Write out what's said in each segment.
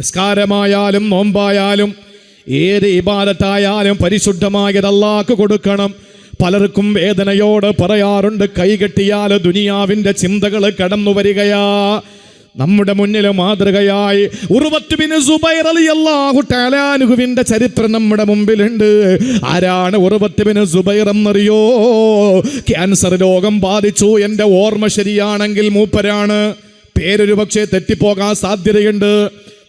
നിസ്കാരമായാലും നോമ്പായാലും ഏത് ഇബാദത്തായാലും പരിശുദ്ധമായത് അല്ലാഹ്ക്ക് കൊടുക്കണം. പലർക്കും വേദനയോട് പറയാറുണ്ട് കൈകെട്ടിയാൽ ദുനിയാവിന്റെ ചിന്തകൾ കടന്നു വരികയാ. നമ്മുടെ മുന്നിൽ മാതൃകയായി ഉറുവത്തുബിന് സുബൈർ അല്ലാഹു ടാലാനുഹുവിന്റെ ചരിത്രം നമ്മുടെ മുമ്പിലുണ്ട്. ആരാണ് ഉറുവത്തുബിന് സുബൈർ എന്നറിയോ? ക്യാൻസർ രോഗം ബാധിച്ചു എന്റെ ഓർമ്മ ശരിയാണെങ്കിൽ മൂപ്പരാണ്. പേരൊരു പക്ഷേ തെറ്റിപ്പോകാൻ സാധ്യതയുണ്ട്.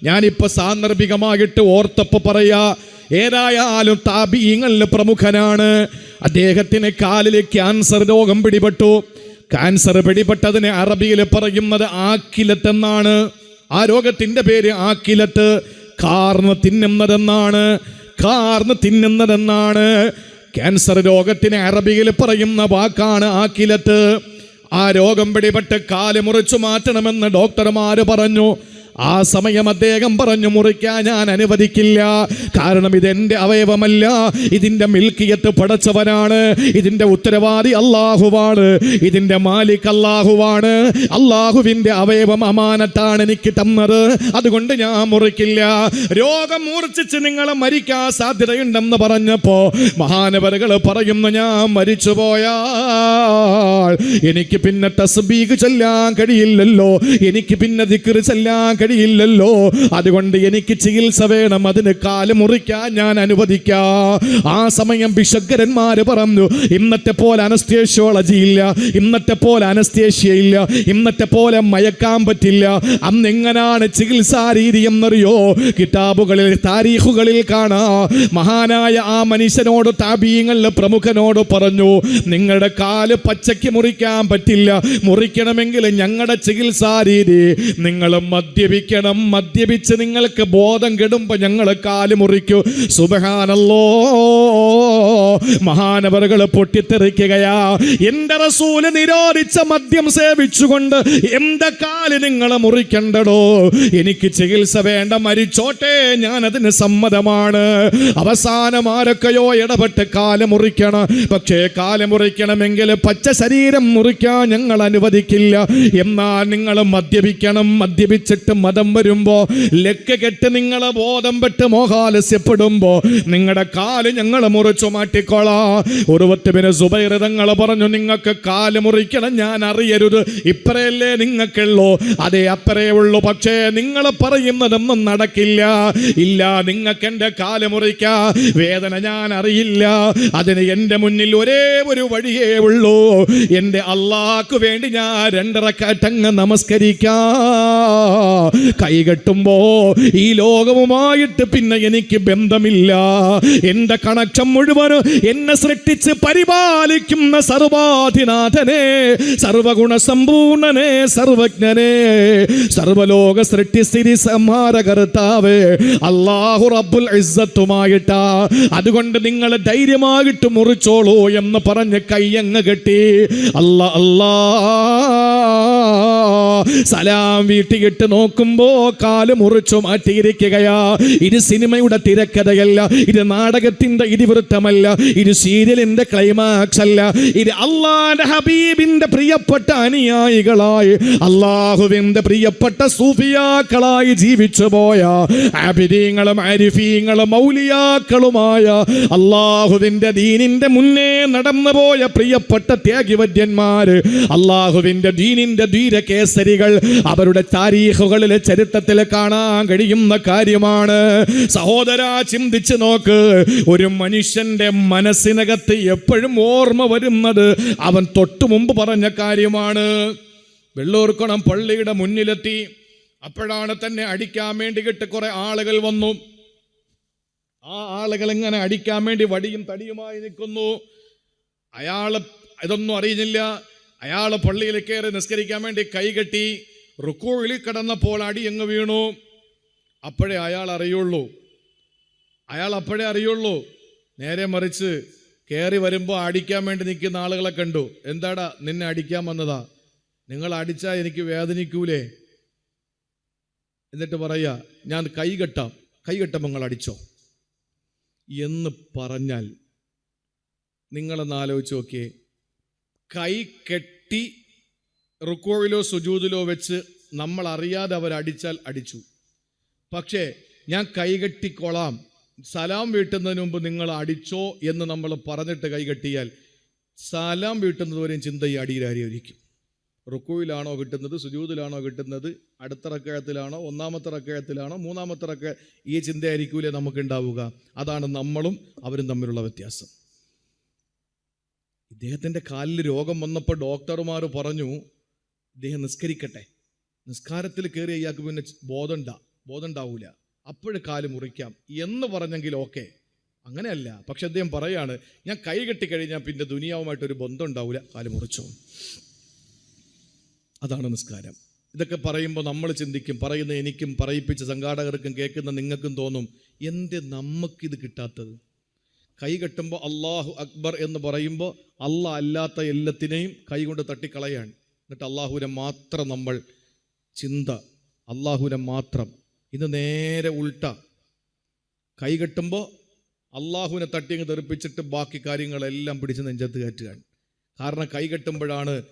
ഞാനിപ്പോ സാന്ദർഭികമായിട്ട് ഓർത്തപ്പോൾ പറയാ ഏതായാലും താപീങ്ങളിൽ പ്രമുഖനാണ്. അദ്ദേഹത്തിന് കാലിൽ ക്യാൻസർ രോഗം പിടിപെട്ടു. ക്യാൻസർ പിടിപെട്ടതിന് അറബിയിൽ പറയുന്നത് ആക്കിലത്ത് എന്നാണ്. ആ രോഗത്തിന്റെ പേര് ആക്കിലത്ത് കാർന്ന് തിന്നുന്നതെന്നാണ്. കാർന്ന് തിന്നുന്നതെന്നാണ്. ക്യാൻസർ രോഗത്തിന് അറബിയിൽ പറയുന്ന വാക്കാണ് ആക്കിലത്ത് ആ രോഗം പിടിപെട്ട് കാൽ മുറിച്ചു മാറ്റണമെന്ന് ഡോക്ടർമാർ പറഞ്ഞു. ആ സമയം അദ്ദേഹം പറഞ്ഞു മുറിക്കാൻ ഞാൻ അനുവദിക്കില്ല. കാരണം ഇതെന്റെ അവയവമല്ല. ഇതിന്റെ മിൽക്കിയത്ത് പടച്ചവനാണ്. ഇതിന്റെ ഉത്തരവാദി അള്ളാഹുവാണ് ഇതിന്റെ മാലിക് അള്ളാഹുവാണ് അള്ളാഹുവിന്റെ അവയവം അമാനത്താണ് എനിക്ക് തന്നത്. അതുകൊണ്ട് ഞാൻ മുറിക്കില്ല. രോഗം മൂർച്ഛിച്ച് നിങ്ങളെ മരിക്കാൻ സാധ്യതയുണ്ടെന്ന് പറഞ്ഞപ്പോ മഹാനവരകൾ പറയുന്നു ഞാൻ മരിച്ചു പോയാൽ എനിക്ക് പിന്നെ തസ്ബീഗ് ചൊല്ലാൻ കഴിയില്ലല്ലോ. എനിക്ക് പിന്നെ ദിക്ർ ചൊല്ലാൻ കഴിയില്ലല്ലോ അതുകൊണ്ട് എനിക്ക് ചികിത്സ വേണം. അതിന് കാൽ മുറിക്കാൻ ഞാൻ അനുവദിക്കാ. ആ സമയം ബിഷഗ്രന്മാര് പറഞ്ഞു ഇന്നത്തെ പോലെ അനസ്തേഷ്യോളജി ഇല്ല. ഇന്നത്തെ പോലെ അനസ്തേഷ്യ ഇല്ല. ഇന്നത്തെ പോലെ മയക്കാൻ പറ്റില്ല. അന്ന് എങ്ങനാണ് ചികിത്സാ രീതി എന്നറിയോ? കിതാബുകളിൽ താരീഖുകളിൽ കാണാ. മഹാനായ ആ മനുഷ്യനോട് താപീയങ്ങളിലെ പ്രമുഖനോട് പറഞ്ഞു നിങ്ങളുടെ കാൽ പച്ചയ്ക്ക് മുറിക്കാൻ പറ്റില്ല. മുറിക്കണമെങ്കിൽ ഞങ്ങളുടെ ചികിത്സാ രീതി. നിങ്ങൾ മദ്യപിക്കണം മദ്യപിച്ച് നിങ്ങൾക്ക് ബോധം കെടുമ്പോ ഞങ്ങൾ കാൽ മുറിക്കൂ. സുബഹാനല്ലോ. മഹാനവറുകൾ പൊട്ടിത്തെറിക്കുകയാ. എന്റെ റസൂൽ നിരോധിച്ച മദ്യം സേവിച്ചുകൊണ്ട് എന്റെ കാൽ നിങ്ങൾ മുറിക്കണ്ടടോ. എനിക്ക് ചികിത്സ വേണ്ട മരിച്ചോട്ടെ ഞാൻ അതിന് സമ്മതമാണ്. അവസാനം ആരൊക്കെയോ ഇടപെട്ട് കാൽ മുറിക്കണം. പക്ഷേ കാൽ മുറിക്കണമെങ്കിൽ പച്ച ശരീരം മുറിക്കാൻ ഞങ്ങൾ അനുവദിക്കില്ല. എന്നാൽ നിങ്ങൾ മദ്യപിക്കണം. മദ്യപിച്ചിട്ട് മതം വരുമ്പോ ലക്ക് കെട്ട് നിങ്ങളെ ബോധം പെട്ട് മോഹാലസ്യപ്പെടുമ്പോ നിങ്ങളുടെ കാൽ ഞങ്ങൾ മുറിച്ചു മാറ്റിക്കോളാ. ഉറുവത്ത് പിന്നെ സുബൈർ തങ്ങൾ പറഞ്ഞു നിങ്ങൾക്ക് കാൽ മുറിക്കണം ഞാൻ അറിയരുത്. ഇപ്പറയല്ലേ നിങ്ങൾക്കുള്ളൂ. അതേ അപ്പറേ ഉള്ളൂ. പക്ഷേ നിങ്ങൾ പറയുന്നതൊന്നും നടക്കില്ല. ഇല്ല നിങ്ങൾക്ക് എന്റെ കാൽ മുറിക്കാ. വേദന ഞാൻ അറിയില്ല. അതിന് എന്റെ മുന്നിൽ ഒരേ ഒരു വഴിയേ ഉള്ളൂ. എന്റെ അള്ളാക്ക് വേണ്ടി ഞാൻ രണ്ടറക്കാറ്റങ്ങ് നമസ്കരിക്കാ. കൈകെട്ടുമ്പോ ഈ ലോകവുമായിട്ട് പിന്നെ എനിക്ക് ബന്ധമില്ല. എന്റെ കണക്ഷൻ മുഴുവൻ എന്നെ സൃഷ്ടിച്ച് പരിപാലിക്കുന്ന സർവാധിനാഥനെ സർവഗുണ സമ്പൂർണനെ സർവജ്ഞനെ സർവലോക സൃഷ്ടിസ്ഥിതി സംഹാരകർത്താവ് അള്ളാഹു റബ്ബുൽ ഇസ്സത്തുമായിട്ടാ. അതുകൊണ്ട് നിങ്ങൾ ധൈര്യമായിട്ട് മുറിച്ചോളൂ എന്ന് പറഞ്ഞ് കയ്യങ്ങ് കെട്ടി. അല്ല അല്ലാ. സലാം വീട്ടിയിട്ട് നോക്കുമ്പോ കാൽ മുറിച്ചു മാറ്റിയിരിക്കുകയാ. ഇത് സിനിമയുടെ തിരക്കഥയല്ല ഇത് നാടകത്തിന്റെ ഇതിവൃത്തമല്ല ഇത് സീരിയലിന്റെ ക്ലൈമാക്സ് അല്ല. ഇത് അള്ളാന്റെ ഹബീബിന്റെ പ്രിയപ്പെട്ട അനുയായികളായി അള്ളാഹുവിന്റെ പ്രിയപ്പെട്ട സൂഫിയാക്കളായി ജീവിച്ചു പോയ ആബിദീങ്ങളും അരിഫീങ്ങളും മൗലിയാക്കളുമായ അള്ളാഹുവിന്റെ ദീനിന്റെ മുന്നേ നടന്നു പോയ പ്രിയപ്പെട്ട ത്യാഗിവര്യന്മാര് അള്ളാഹുവിന്റെ ദീനിന്റെ ധീരകേസരികൾ അവരുടെ താരീഖുകളിൽ ചരിത്രത്തിൽ കാണാൻ കഴിയുന്ന കാര്യമാണ്. സഹോദര ചിന്തിച്ചു നോക്ക്. ഒരു മനുഷ്യന്റെ മനസ്സിനകത്ത് എപ്പോഴും ഓർമ്മ വരുന്നത് അവൻ തൊട്ടു മുമ്പ് പറഞ്ഞ കാര്യമാണ്. വെള്ളൂർക്കുളം പള്ളിയുടെ മുന്നിലെത്തി. അപ്പോഴാണ് തന്നെ അടിക്കാൻ വേണ്ടി കിട്ട് കുറെ ആളുകൾ വന്നു. ആ ആളുകൾ ഇങ്ങനെ അടിക്കാൻ വേണ്ടി വടിയും തടിയുമായി നിൽക്കുന്നു. അയാൾ ഇതൊന്നും അറിയുന്നില്ല. അയാൾ പള്ളിയിൽ കയറി നിസ്കരിക്കാൻ വേണ്ടി കൈകെട്ടി റുക്കോയിൽ കിടന്നപ്പോൾ അടി എങ്ങ് വീണു. അപ്പോഴേ അയാൾ അറിയുള്ളൂ. അയാൾ അപ്പോഴേ അറിയുള്ളൂ. നേരെ മറിച്ച് കയറി വരുമ്പോൾ അടിക്കാൻ വേണ്ടി നിൽക്കുന്ന ആളുകളെ കണ്ടു. എന്താടാ നിന്നെ അടിക്കാൻ വന്നതാ? നിങ്ങൾ അടിച്ചാൽ എനിക്ക് വേദനിക്കൂലേ? എന്നിട്ട് പറയാ ഞാൻ കൈ കെട്ടാം. കൈ നിങ്ങൾ അടിച്ചോ. എന്ന് പറഞ്ഞാൽ നിങ്ങളൊന്ന് ആലോചിച്ച് നോക്കിയേ. കൈ കെട്ടി റുക്കോയിലോ സുജൂതിലോ വെച്ച് നമ്മൾ അറിയാതെ അവർ അടിച്ചാൽ അടിച്ചു. പക്ഷേ ഞാൻ കൈകെട്ടിക്കൊള്ളാം സലാം വീട്ടുന്നതിന് മുമ്പ് നിങ്ങൾ അടിച്ചോ എന്ന് നമ്മൾ പറഞ്ഞിട്ട് കൈകെട്ടിയാൽ സലാം വീട്ടുന്നതുവരെയും ചിന്ത ഈ അടിയിലായിരിക്കും റുക്കുവിലാണോ കിട്ടുന്നത്? സുജൂതിലാണോ കിട്ടുന്നത്? അടുത്ത റക്കഴത്തിലാണോ ഒന്നാമത്തെ റക്കഴത്തിലാണോ മൂന്നാമത്തെ റക്ക ഈ ചിന്തയായിരിക്കൂലേ നമുക്ക് ഉണ്ടാവുക അതാണ് നമ്മളും അവരും തമ്മിലുള്ള വ്യത്യാസം. ഇദ്ദേഹത്തിന്റെ കാലിൽ രോഗം വന്നപ്പോൾ ഡോക്ടർമാർ പറഞ്ഞു ഇദ്ദേഹം നിസ്കരിക്കട്ടെ. നിസ്കാരത്തിൽ കയറി ഇയാൾക്ക് പിന്നെ ബോധമുണ്ട ഉണ്ടാ ബോധം ഉണ്ടാവൂല അപ്പോഴും കാൽ മുറിക്കാം. എന്ന് പറഞ്ഞെങ്കിൽ ഓക്കെ. അങ്ങനെയല്ല. പക്ഷെ അദ്ദേഹം പറയാണ് ഞാൻ കൈ കെട്ടിക്കഴിഞ്ഞാൽ പിന്നെ ദുനിയാവുമായിട്ടൊരു ബന്ധം ഉണ്ടാവില്ല കാൽ മുറിച്ചോ. അതാണ് നിസ്കാരം. ഇതൊക്കെ പറയുമ്പോൾ നമ്മൾ ചിന്തിക്കും പറയുന്ന എനിക്കും പറയിപ്പിച്ച സംഘാടകർക്കും കേൾക്കുന്ന നിങ്ങൾക്കും തോന്നും എന്റെ നമുക്കിത് കിട്ടാത്തത്? കൈ കെട്ടുമ്പോൾ അള്ളാഹു അക്ബർ എന്ന് പറയുമ്പോൾ അല്ല അല്ലാത്ത എല്ലാത്തിനെയും കൈകൊണ്ട് തട്ടിക്കളയാണ്. എന്നിട്ട് അള്ളാഹുവിനെ മാത്രം നമ്മൾ ചിന്ത അള്ളാഹുവിനെ മാത്രം. ഇന്ന് നേരെ ഉൾട്ട. കൈ കെട്ടുമ്പോൾ അള്ളാഹുവിനെ തട്ടിയങ്ങ് തെറിപ്പിച്ചിട്ട് ബാക്കി കാര്യങ്ങളെല്ലാം പിടിച്ച് നെഞ്ചത്ത് കയറ്റുകയാണ്. കാരണം കൈ കെട്ടുമ്പോഴാണ്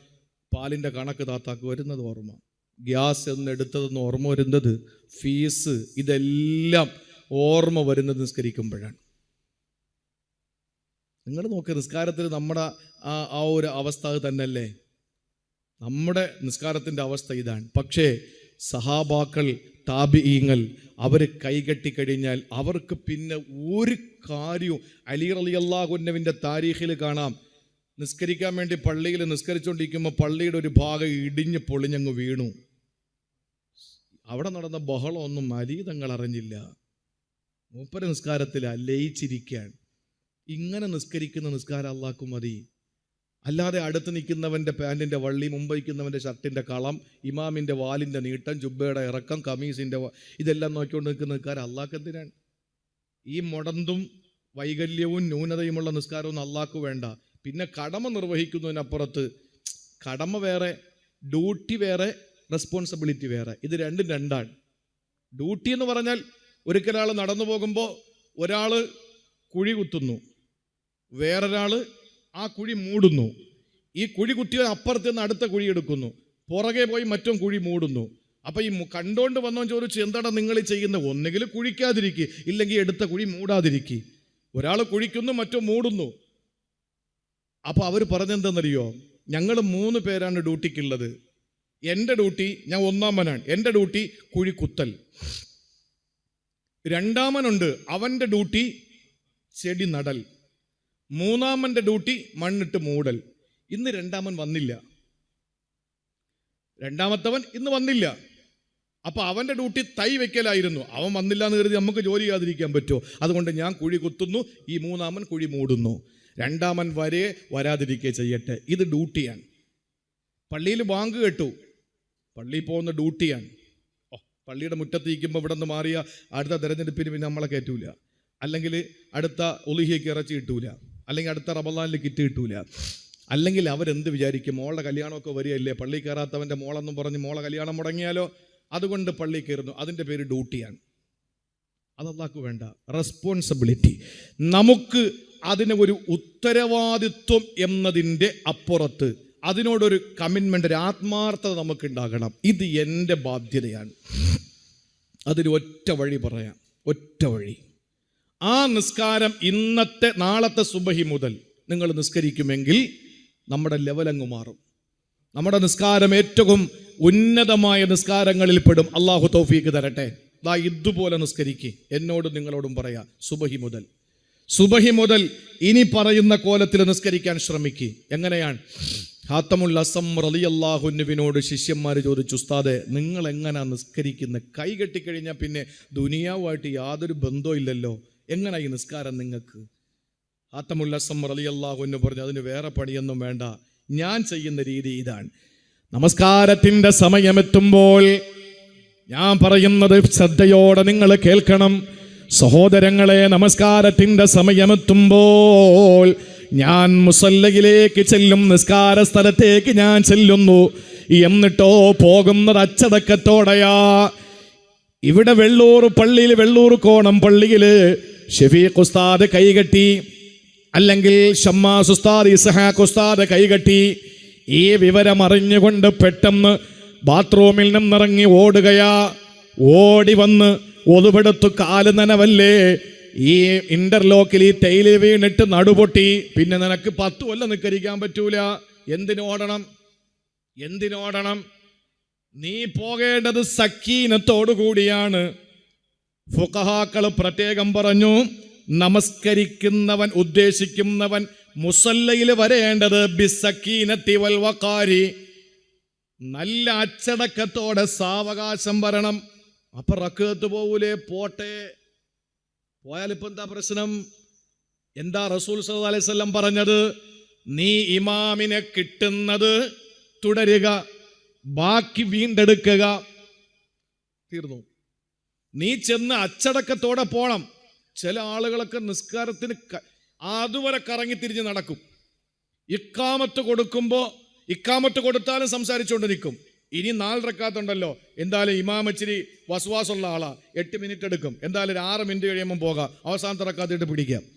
പാലിന്റെ കണക്ക് താത്താക്ക് വരുന്നത് ഓർമ്മ. ഗ്യാസ് എന്ന് എടുത്തതെന്ന് ഓർമ്മ വരുന്നത് ഫീസ് ഇതെല്ലാം ഓർമ്മ വരുന്നത് നിസ്കരിക്കുമ്പോഴാണ്. നിങ്ങൾ നോക്ക് നിസ്കാരത്തിൽ നമ്മുടെ ആ ആ ഒരു അവസ്ഥ തന്നെയല്ലേ? നമ്മുടെ നിസ്കാരത്തിന്റെ അവസ്ഥ ഇതാണ്. പക്ഷേ സഹാബാക്കൾ താപിയങ്ങൾ അവർ കൈകെട്ടി കഴിഞ്ഞാൽ അവർക്ക് പിന്നെ ഒരു കാര്യവും അലി അലി അള്ളാഹുന്നവിന്റെ താരീഖിൽ കാണാം. നിസ്കരിക്കാൻ വേണ്ടി പള്ളിയിൽ നിസ്കരിച്ചുകൊണ്ടിരിക്കുമ്പോൾ പള്ളിയുടെ ഒരു ഭാഗം ഇടിഞ്ഞ് പൊളിഞ്ഞങ്ങ് വീണു. അവിടെ നടന്ന ബഹളമൊന്നും മരീതങ്ങൾ അറിഞ്ഞില്ല. മൂപ്പര നിസ്കാരത്തിൽ ലയിച്ചിരിക്കുകയാണ്. ഇങ്ങനെ നിസ്കരിക്കുന്ന നിസ്കാരം അള്ളാഹ്ക്കും മതി. അല്ലാതെ അടുത്ത് നിൽക്കുന്നവന്റെ പാന്റിന്റെ വള്ളി മുമ്പ് ഷർട്ടിന്റെ കളം ഇമാമിന്റെ വാലിന്റെ നീട്ടം ജുബയുടെ ഇറക്കം കമീസിന്റെ ഇതെല്ലാം നോക്കിക്കൊണ്ട് നിൽക്കുന്ന നിസ്കാരം അള്ളാഹ്ക്ക് എന്തിനാണ്? ഈ മുടന്തും വൈകല്യവും ന്യൂനതയുമുള്ള നിസ്കാരമൊന്നും അള്ളാഹ്ക്ക് വേണ്ട. പിന്നെ കടമ നിർവഹിക്കുന്നതിനപ്പുറത്ത് കടമ വേറെ ഡ്യൂട്ടി വേറെ റെസ്പോൺസിബിലിറ്റി വേറെ. ഇത് രണ്ടും രണ്ടാണ്. ഡ്യൂട്ടി എന്ന് പറഞ്ഞാൽ ഒരിക്കലാൾ നടന്നു പോകുമ്പോൾ ഒരാൾ കുഴി കുത്തുന്നു. വേറൊരാൾ ആ കുഴി മൂടുന്നു. ഈ കുഴി കുത്തിയ അപ്പുറത്ത് നിന്ന് അടുത്ത കുഴി എടുക്കുന്നു. പുറകെ പോയി മറ്റും കുഴി മൂടുന്നു. അപ്പൊ ഈ കണ്ടോണ്ട് വന്നവൻ ചോദിച്ചു എന്താണ് നിങ്ങൾ ചെയ്യുന്നത് ഒന്നുകിൽ കുഴിക്കാതിരിക്കുക ഇല്ലെങ്കിൽ എടുത്ത കുഴി മൂടാതിരിക്കുക ഒരാൾ കുഴിക്കുന്നു മറ്റോ മൂടുന്നു. അപ്പൊ അവർ പറഞ്ഞെന്തെന്നറിയോ? ഞങ്ങൾ മൂന്ന് പേരാണ് ഡ്യൂട്ടിക്കുള്ളത്. എന്റെ ഡ്യൂട്ടി ഞാൻ ഒന്നാമനാണ്. എന്റെ ഡ്യൂട്ടി കുഴി കുത്തൽ. രണ്ടാമനുണ്ട്. അവന്റെ ഡ്യൂട്ടി ചെടി നടൽ. മൂന്നാമന്റെ ഡ്യൂട്ടി മണ്ണിട്ട് മൂടൽ. ഇന്ന് രണ്ടാമൻ വന്നില്ല. രണ്ടാമത്തവൻ ഇന്ന് വന്നില്ല. അപ്പോൾ അവന്റെ ഡ്യൂട്ടി തൈ വെക്കലായിരുന്നു. അവൻ വന്നില്ല എന്ന് കരുതി നമുക്ക് ജോലി ചെയ്യാതിരിക്കാൻ പറ്റുമോ? അതുകൊണ്ട് ഞാൻ കുഴി കുത്തുന്നു ഈ മൂന്നാമൻ കുഴി മൂടുന്നു. രണ്ടാമൻ വരെ വരാതിരിക്കുക ചെയ്യട്ടെ. ഇത് ഡ്യൂട്ടിയാണ്. പള്ളിയിൽ ബാങ്ക് കെട്ടു. പള്ളിയിൽ പോകുന്ന ഡ്യൂട്ടിയാണ്. ഓ പള്ളിയുടെ മുറ്റത്ത് ഇരിക്കുമ്പോൾ ഇവിടെ നിന്ന് മാറിയ അടുത്ത തെരഞ്ഞെടുപ്പിന് പിന്നെ നമ്മളെ കയറ്റൂല. അല്ലെങ്കിൽ അടുത്ത ഒലിഹിയക്ക് ഇറച്ചി കിട്ടൂല. അല്ലെങ്കിൽ അടുത്ത റബലാനിൽ കിറ്റ് കിട്ടൂല. അല്ലെങ്കിൽ അവരെന്ത് വിചാരിക്കും? മോളുടെ കല്യാണമൊക്കെ വരികയല്ലേ? പള്ളി കയറാത്തവന്റെ മോളെന്നും പറഞ്ഞ് മോളെ കല്യാണം മുടങ്ങിയാലോ? അതുകൊണ്ട് പള്ളി കയറുന്നു. അതിന്റെ പേര് ഡ്യൂട്ടിയാണ്. അത് വേണ്ട. റെസ്പോൺസിബിലിറ്റി നമുക്ക് അതിന് ഒരു ഉത്തരവാദിത്വം എന്നതിന്റെ അപ്പുറത്ത് അതിനോടൊരു കമ്മിറ്റ്മെന്റ് ഒരു ആത്മാർത്ഥത നമുക്ക് ഉണ്ടാകണം ഇത് എന്റെ ബാധ്യതയാണ്. അതിന് ഒറ്റ വഴി പറയാം. ഒറ്റ വഴി. ആ നിസ്കാരം ഇന്നത്തെ നാളത്തെ സുബഹി മുതൽ നിങ്ങൾ നിസ്കരിക്കുമെങ്കിൽ നമ്മുടെ ലെവലങ്ങ് മാറും. നമ്മുടെ നിസ്കാരം ഏറ്റവും ഉന്നതമായ നിസ്കാരങ്ങളിൽ പെടും. അള്ളാഹു തൗഫീക്ക് തരട്ടെ. ദാ ഇതുപോലെ നിസ്കരിക്കുക എന്നോടും നിങ്ങളോടും പറയാം സുബഹി മുതൽ. സുബഹി മുതൽ ഇനി പറയുന്ന കോലത്തിൽ നിസ്കരിക്കാൻ ശ്രമിക്കുക എങ്ങനെയാണ്? ഹാത്തമുൽ അസം റലിയല്ലാഹുനുവിനോട് ശിഷ്യന്മാർ ചോദിച്ചു ഉസ്താദെ നിങ്ങൾ എങ്ങനെയാണ് നിസ്കരിക്കുന്നത് കൈ കെട്ടിക്കഴിഞ്ഞാൽ പിന്നെ ദുനിയാവുമായിട്ട് യാതൊരു ബന്ധവും ഇല്ലല്ലോ. എങ്ങനെ ഈ നിസ്കാരം നിങ്ങൾക്ക്? സമുറലി അള്ളാഹു എന്ന് പറഞ്ഞ് അതിന് വേറെ പണിയൊന്നും വേണ്ട. ഞാൻ ചെയ്യുന്ന രീതി ഇതാണ്. നമസ്കാരത്തിന്റെ സമയമെത്തുമ്പോൾ ഞാൻ പറയുന്നത് ശ്രദ്ധയോടെ നിങ്ങൾ കേൾക്കണം. സഹോദരങ്ങളെ നമസ്കാരത്തിന്റെ സമയമെത്തുമ്പോൾ ഞാൻ മുസല്ലയിലേക്ക് ചെല്ലും നിസ്കാര സ്ഥലത്തേക്ക് ഞാൻ ചെല്ലുന്നു. എന്നിട്ടോ പോകുന്നത് അച്ചടക്കത്തോടെയാ. ഇവിടെ വെള്ളൂർ പള്ളിയിൽ വെള്ളൂർ കോണം പള്ളിയിൽ ഷെഫീഖ് ഉസ്താദ് കൈകെട്ടി അല്ലെങ്കിൽ ഷമ്മാസ് ഉസ്താദ് ഇസഹാഖ് ഉസ്താദ് കൈകെട്ടി ഈ വിവരം അറിഞ്ഞുകൊണ്ട് പെട്ടെന്ന് ബാത്റൂമിൽ നിന്നിറങ്ങി ഓടുകയാ. ഓടി വന്ന് ഒതുപെടുത്തു കാൽ നനവല്ലേ? ഈ ഇന്റർലോക്കിൽ ഈ തേയില വീണിട്ട് നടുപൊട്ടി. പിന്നെ നിനക്ക് പത്ത് കൊല്ലം നിക്കരിക്കാൻ പറ്റൂല. എന്തിനോടണം എന്തിനോടണം നീ പോകേണ്ടത് സക്കീനത്തോടു കൂടിയാണ് ഫുഖഹാക്കൾ പ്രത്യേകം പറഞ്ഞു നമസ്കരിക്കുന്നവൻ ഉദ്ദേശിക്കുന്നവൻ മുസല്ലയിൽ വരേണ്ടത് ബിസക്കീനത്തി വൽ വഖാരി. നല്ല അച്ചടക്കത്തോടെ സാവകാശം വരണം. അപ്പൊ റക്കത്ത് പോകൂലേ പോട്ടെ. പോയാലിപ്പോ എന്താ പ്രശ്നം? എന്താ റസൂൽ സല്ലല്ലാഹു അലൈഹി വസല്ലം പറഞ്ഞത്? നീ ഇമാമിനെ കിട്ടുന്നത് തുടരുക ബാക്കി വീണ്ടെടുക്കുക. തീർന്നു. നീ ചെന്ന് അച്ചടക്കത്തോടെ പോണം. ചില ആളുകളൊക്കെ നിസ്കാരത്തിന് അതുവരെ കറങ്ങി തിരിഞ്ഞ് നടക്കും. ഇക്കാമത്ത് കൊടുക്കുമ്പോൾ ഇക്കാമത്ത് കൊടുത്താലും സംസാരിച്ചുകൊണ്ട് നിൽക്കും. ഇനി നാല് റക്കാത്തുണ്ടല്ലോ എന്തായാലും ഇമാമച്ചിരി വസ്വാസുള്ള ആളാ. എട്ട് മിനിറ്റ് എടുക്കും. എന്തായാലും ഒരു ആറ് മിനിറ്റ് കഴിയുമ്പോൾ പോകാം. അവസാനത്തെ റക്കാത്തിട്ട് പിടിക്കാം.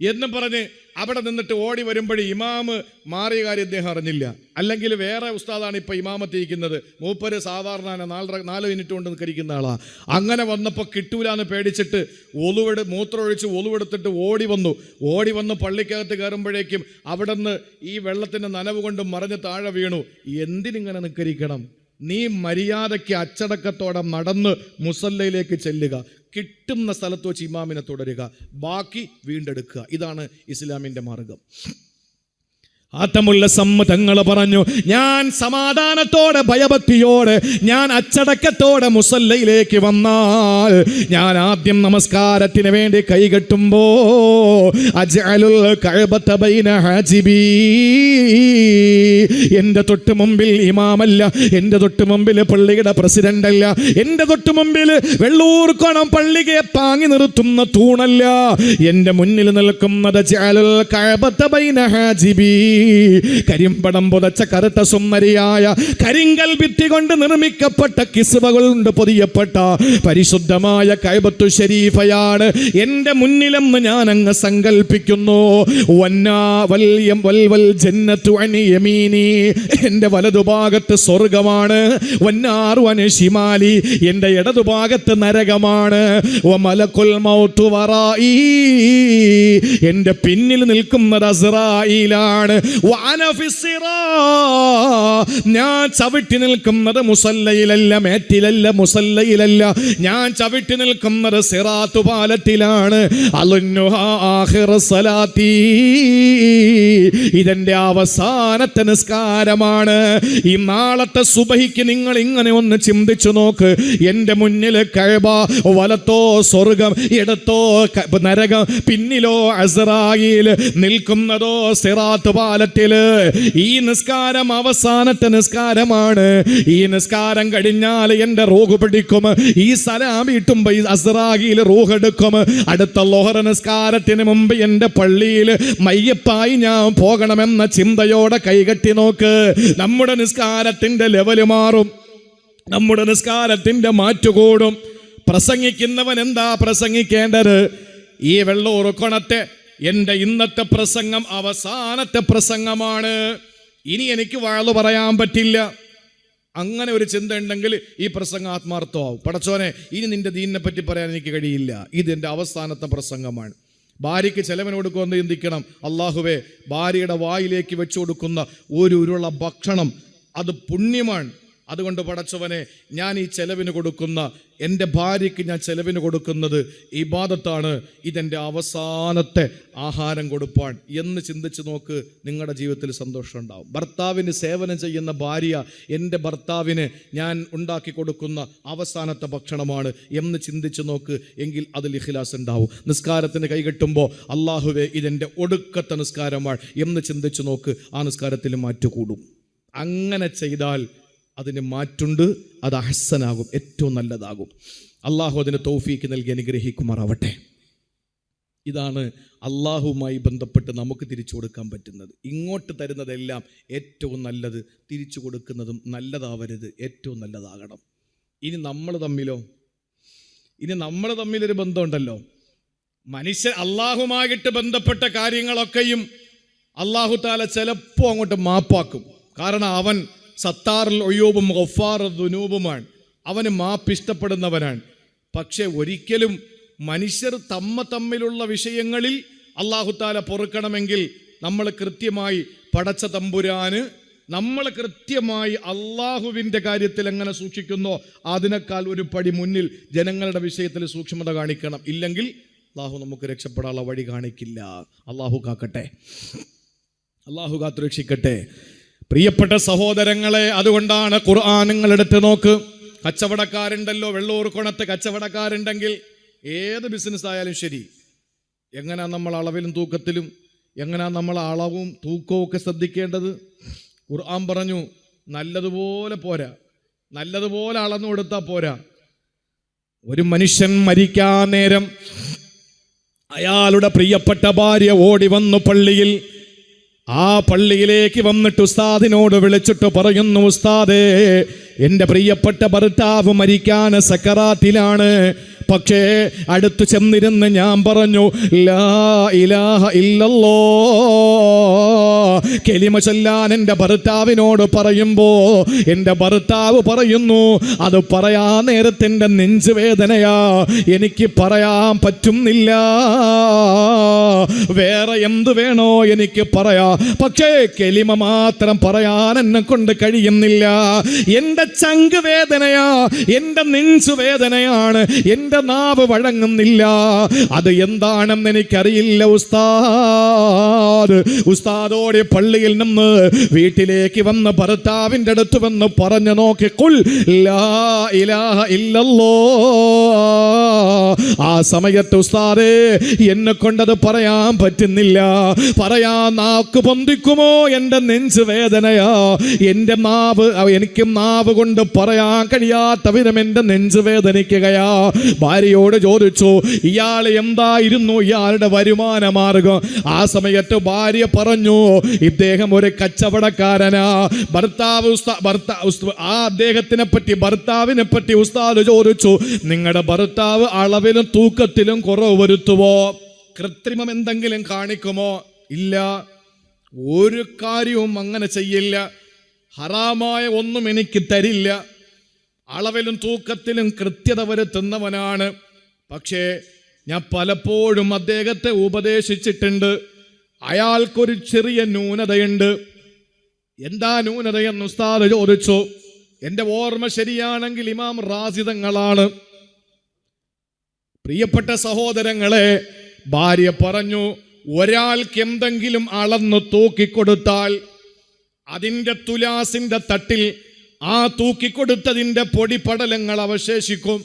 എന്നും പറഞ്ഞ് അവിടെ നിന്നിട്ട് ഓടി വരുമ്പോഴേ ഇമാമ് മാറിയ കാര്യം ഇദ്ദേഹം അറിഞ്ഞില്ല. അല്ലെങ്കിൽ വേറെ ഉസ്താദാണ് ഇപ്പൊ ഇമാമത്തിരിക്കുന്നത് മൂപ്പര് സാധാരണ നാല് നാല് മിനിറ്റ് കൊണ്ട് നിൽക്കരിക്കുന്ന ആളാണ് അങ്ങനെ വന്നപ്പോൾ കിട്ടൂലെന്ന് പേടിച്ചിട്ട് ഒലുവെട് മൂത്രമൊഴിച്ച് ഒലുവെടുത്തിട്ട് ഓടി വന്നു. ഓടി വന്ന് പള്ളിക്കകത്ത് കയറുമ്പോഴേക്കും അവിടെ നിന്ന് ഈ വെള്ളത്തിന്റെ നനവ് കൊണ്ട് മറിഞ്ഞ് താഴെ വീണു. എന്തിനിങ്ങനെ നിൽക്കരിക്കണം നീ മര്യാദയ്ക്ക് അച്ചടക്കത്തോടെ നടന്ന് മുസല്ലയിലേക്ക് ചെല്ലുക. കിട്ടുന്ന സ്ഥലത്ത് വെച്ച് ഇമാമിനെ തുടരുക. ബാക്കി വീണ്ടെടുക്കുക. ഇതാണ് ഇസ്ലാമിന്റെ മാർഗം. ആത്തമുള്ള സമ്മതങ്ങൾ പറഞ്ഞു. ഞാൻ സമാധാനത്തോടെ ഭയഭക്തിയോടെ ഞാൻ അച്ചടക്കത്തോടെ മുസല്ലയിലേക്ക് വന്നാൽ ഞാൻ ആദ്യം നമസ്കാരത്തിന് വേണ്ടി കൈകെട്ടുമ്പോ അജ്അലുൽ കഅബത ബൈന ഹാജിബി. തൊട്ട് മുമ്പിൽ ഇമാമല്ല എന്റെ തൊട്ട് മുമ്പിൽ പള്ളിയുടെ പ്രസിഡന്റ് അല്ല എന്റെ തൊട്ട് മുമ്പിൽ വെള്ളൂർക്കോണം പള്ളിയെ പാങ്ങി നിർത്തുന്ന തൂണല്ല. എന്റെ മുന്നിൽ നിൽക്കുന്നത് ജഅലുൽ കഅബത ബൈന ഹാജിബി. കരിമ്പടം പുതച്ച കറുത്ത സുന്ദരിയായ കരിങ്കൽ ഭിത്തി കൊണ്ട് നിർമ്മിക്കപ്പെട്ട കിസുവ കൊണ്ട് പൊതിയപ്പെട്ട പരിശുദ്ധമായ കൈബത്തു ഷരീഫയാണ് എന്റെ മുന്നിലെന്ന് ഞാൻ അങ്ങ് സങ്കല്പിക്കുന്നു എന്റെ വലതുഭാഗത്ത് സ്വർഗമാണ് വന്നാറു അൻ ശിമാലി. എന്റെ ഇടതുഭാഗത്ത് നരകമാണ്. എന്റെ പിന്നിൽ നിൽക്കുന്നത് അസ്രായിലാണ്. ഞാൻ ചവിട്ടി നിൽക്കുന്നത് മുസല്ലയിലല്ല മേറ്റിലല്ല മുസല്ലയിലല്ല. ഞാൻ ചവിട്ടി നിൽക്കുന്നത് സിറാത്തു പാലത്തിലാണ്. ഇതെന്റെ അവസാനത്തെ നിസ്കാരമാണ്. ഈ നാളത്തെ സുബഹിക്ക് നിങ്ങൾ ഇങ്ങനെ ഒന്ന് ചിന്തിച്ചു നോക്ക്. എന്റെ മുന്നിൽ കഴബ വലത്തോ സ്വർഗം ഇടത്തോ നരകം പിന്നിലോ അസറായിൽ നിൽക്കുന്നതോ സിറാത്ത് പാലത്തിൽ ഈ നിസ്കാരം അവസാനത്തെ നിസ്കാരമാണ്. ഈ നിസ്കാരം കഴിഞ്ഞാൽ എന്റെ റോഗ് പിടിക്കും. ഈ സലാം വീട്ടുമ്പോ ഈ അസറായിൽ റൂഹ് എടുക്കും. അടുത്ത ലോഹറ നിസ്കാരത്തിന് മുമ്പ് എന്റെ പള്ളിയിൽ മയ്യപ്പായി ഞാൻ പോകണമെന്ന ചിന്തയോടെ കൈകെട്ടി നോക്ക്. നമ്മുടെ നിസ്കാരത്തിന്റെ ലെവൽ മാറും. നമ്മുടെ നിസ്കാരത്തിന്റെ മാറ്റുകൂടും പ്രസംഗിക്കുന്നവൻ എന്താ പ്രസംഗിക്കേണ്ടത്? ഈ വെള്ളൂറുക്കൊണത്തെ എന്റെ ഇന്നത്തെ പ്രസംഗം അവസാനത്തെ പ്രസംഗമാണ്. ഇനി എനിക്ക് വാഴു പറയാൻ പറ്റില്ല. അങ്ങനെ ഒരു ചിന്ത ഉണ്ടെങ്കിൽ ഈ പ്രസംഗം ആത്മാർത്ഥമാവും. പടച്ചോനെ ഇനി നിന്റെ ദീനിനെ പറ്റി പറയാൻ എനിക്ക് കഴിയില്ല. ഇത് എന്റെ അവസാനത്തെ പ്രസംഗമാണ്. ഭാര്യയ്ക്ക് ചെലവിന് കൊടുക്കുമെന്ന് ചിന്തിക്കണം. അള്ളാഹുവെ ഭാര്യയുടെ വായിലേക്ക് വെച്ചു കൊടുക്കുന്ന ഒരു ഉരുള ഭക്ഷണം അത് പുണ്യമാണ്. അതുകൊണ്ട് പടച്ചവനെ ഞാൻ ഈ ചെലവിന് കൊടുക്കുന്ന എന്റെ ഭാര്യയ്ക്ക് ഞാൻ ചെലവിന് കൊടുക്കുന്നത് ഇബാദത്താണ് ഇതെന്റെ അവസാനത്തെ ആഹാരം കൊടുപ്പാൻ. എന്ന് ചിന്തിച്ച് നോക്ക് നിങ്ങളുടെ ജീവിതത്തിൽ സന്തോഷം ഉണ്ടാവും. ഭർത്താവിന് സേവനം ചെയ്യുന്ന ഭാര്യ എന്റെ ഭർത്താവിന് ഞാൻ ഉണ്ടാക്കി കൊടുക്കുന്ന അവസാനത്തെ ഭക്ഷണമാണ്. എന്ന് ചിന്തിച്ച് നോക്ക് എങ്കിൽ അതിൽ ഇഖിലാസ് ഉണ്ടാവും. നിസ്കാരത്തിന് കൈകെട്ടുമ്പോൾ അള്ളാഹുവെ ഇതെന്റെ ഒടുക്കത്തെ നിസ്കാരമാണ്. എന്ന് ചിന്തിച്ച് നോക്ക് ആ നിസ്കാരത്തിൽ മാറ്റുകൂടും. അങ്ങനെ ചെയ്താൽ അതിന് മാറ്റുണ്ട് അത് അഹസനാകും ഏറ്റവും നല്ലതാകും. അള്ളാഹു അതിന് തൗഫീക്ക് നൽകി അനുഗ്രഹിക്കുമാറാവട്ടെ. ഇതാണ് അള്ളാഹുവുമായി ബന്ധപ്പെട്ട് നമുക്ക് തിരിച്ചു കൊടുക്കാൻ പറ്റുന്നത്. ഇങ്ങോട്ട് തരുന്നതെല്ലാം ഏറ്റവും നല്ലത് തിരിച്ചു കൊടുക്കുന്നതും നല്ലതാവരുത് ഏറ്റവും നല്ലതാകണം. ഇനി നമ്മൾ തമ്മിലോ? ഇനി നമ്മൾ തമ്മിലൊരു ബന്ധമുണ്ടല്ലോ. മനുഷ്യ അള്ളാഹുമായിട്ട് ബന്ധപ്പെട്ട കാര്യങ്ങളൊക്കെയും അള്ളാഹു താല ചിലപ്പോൾ അങ്ങോട്ട് മാപ്പാക്കും. കാരണം അവൻ സത്താറിൽ ഒയ്യൂബും ഗഫാർ ദുനൂബുമാണ്. അവന് മാപ്പ് ഇഷ്ടപ്പെടുന്നവനാണ്. പക്ഷെ ഒരിക്കലും മനുഷ്യർ തമ്മ തമ്മിലുള്ള വിഷയങ്ങളിൽ അള്ളാഹുത്താല പൊറുക്കണമെങ്കിൽ നമ്മൾ കൃത്യമായി പടച്ച തമ്പുരാന് നമ്മൾ കൃത്യമായി അള്ളാഹുവിന്റെ കാര്യത്തിൽ എങ്ങനെ സൂക്ഷിക്കുന്നോ അതിനേക്കാൾ ഒരു പടി മുന്നിൽ ജനങ്ങളുടെ വിഷയത്തിൽ സൂക്ഷ്മത കാണിക്കണം. ഇല്ലെങ്കിൽ അള്ളാഹു നമുക്ക് രക്ഷപ്പെടാനുള്ള വഴി കാണിക്കില്ല. അള്ളാഹു കാക്കട്ടെ. അള്ളാഹു കാത്തുരക്ഷിക്കട്ടെ. പ്രിയപ്പെട്ട സഹോദരങ്ങളെ അതുകൊണ്ടാണ് ഖുർആൻ നിങ്ങൾ എടുത്ത് നോക്ക്. കച്ചവടക്കാരുണ്ടല്ലോ വെള്ളൂർ കുണത്ത് കച്ചവടക്കാരുണ്ടെങ്കിൽ ഏത് ബിസിനസ് ആയാലും ശരി. എങ്ങനെയാ നമ്മൾ അളവിലും തൂക്കത്തിലും എങ്ങനെയാ നമ്മൾ അളവും തൂക്കവും ഒക്കെ ശ്രദ്ധിക്കേണ്ടത്? ഖുർആൻ പറഞ്ഞു നല്ലതുപോലെ പോരാ. നല്ലതുപോലെ അളന്നു കൊടുത്താൽ പോരാ. ഒരു മനുഷ്യൻ മരിക്കാൻ നേരം അയാളുടെ പ്രിയപ്പെട്ട ഭാര്യ ഓടി വന്നു പള്ളിയിൽ. ആ പള്ളിയിലേക്ക് വന്നിട്ട് ഉസ്താദിനോട് വിളിച്ചിട്ട് പറയുന്നു ഉസ്താദേ എന്റെ പ്രിയപ്പെട്ട ഭർത്താവ് മരിക്കാൻ സക്കറാത്തിലാണ്. പക്ഷേ അടുത്ത് ചെന്നിരുന്ന് ഞാൻ പറഞ്ഞു ലാ ഇലാഹ ഇല്ലല്ലോ. കെലിമ ചൊല്ലാൻ എന്റെ ഭർത്താവിനോട് പറയുമ്പോൾ എന്റെ ഭർത്താവ് പറയുന്നു അത് പറയാ നേരത്തിന്റെ നെഞ്ചുവേദനയാ എനിക്ക് പറയാൻ പറ്റുന്നില്ല. വേറെ എന്ത് വേണോ എനിക്ക് പറയാ. പക്ഷേ കെലിമ മാത്രം പറയാൻ എന്നെ കൊണ്ട് കഴിയുന്നില്ല. എന്റെ ചങ്ക് വേദനയാ എന്റെ നെഞ്ചു വേദനയാണ് നാവ് വഴങ്ങുന്നില്ല. അത് എന്താണെന്ന് എനിക്കറിയില്ല ഉസ്താദ്. ഉസ്താദോടെ പള്ളിയിൽ നിന്ന് വീട്ടിലേക്ക് വന്ന് ഭർത്താവിന്റെ അടുത്ത് വന്ന് പറഞ്ഞു നോക്കി കുൽ ലാ ഇലാഹ ഇല്ലല്ലോ. ആ സമയത്ത് ഉസ്താദേ എന്നെ കൊണ്ടത് പറയാൻ പറ്റുന്നില്ല. പറയാ നാക്ക് പൊന്തിക്കുമോ? എന്റെ നെഞ്ച് വേദനയാ. എന്റെ നാവ് എനിക്ക് നാവ് കൊണ്ട് പറയാൻ കഴിയാത്ത വിധം എന്റെ നെഞ്ച് വേദനിക്കുകയാ. ഭാര്യയോട് ചോദിച്ചു ഇയാൾ എന്തായിരുന്നു? ഇയാളുടെ വരുമാന മാർഗം ആ സമയത്ത് ഭാര്യ പറഞ്ഞു ഇദ്ദേഹം ഒരു കച്ചവടക്കാരനാ. ഭർത്താവ് ആ അദ്ദേഹത്തിനെ പറ്റി ഭർത്താവിനെ പറ്റി ഉസ്താദ് ചോദിച്ചു നിങ്ങളുടെ ഭർത്താവ് അളവിലും തൂക്കത്തിലും കുറവ് വരുത്തുവോ? കൃത്രിമം എന്തെങ്കിലും കാണിക്കുമോ? ഇല്ല. ഒരു കാര്യവും അങ്ങനെ ചെയ്യില്ല. ഹറാമായ ഒന്നും എനിക്ക് തരില്ല. അളവിലും തൂക്കത്തിലും കൃത്യത വരുത്തുന്നവനാണ്. പക്ഷേ ഞാൻ പലപ്പോഴും അദ്ദേഹത്തെ ഉപദേശിച്ചിട്ടുണ്ട്. അയാൾക്കൊരു ചെറിയ ന്യൂനതയുണ്ട്. എന്താ ന്യൂനതയെന്ന് ഉസ്താദ് ചോദിച്ചു. എന്റെ ഓർമ്മ ശരിയാണെങ്കിൽ ഇമാം റാസിതങ്ങളാണ് പ്രിയപ്പെട്ട സഹോദരങ്ങളെ ഭാര്യ പറഞ്ഞു ഒരാൾക്ക് എന്തെങ്കിലും അളന്ന് തൂക്കിക്കൊടുത്താൽ അതിന്റെ തുലാസിന്റെ തട്ടിൽ ആ തൂക്കിക്കൊടുത്തതിന്റെ പൊടിപടലങ്ങൾ അവശേഷിക്കും.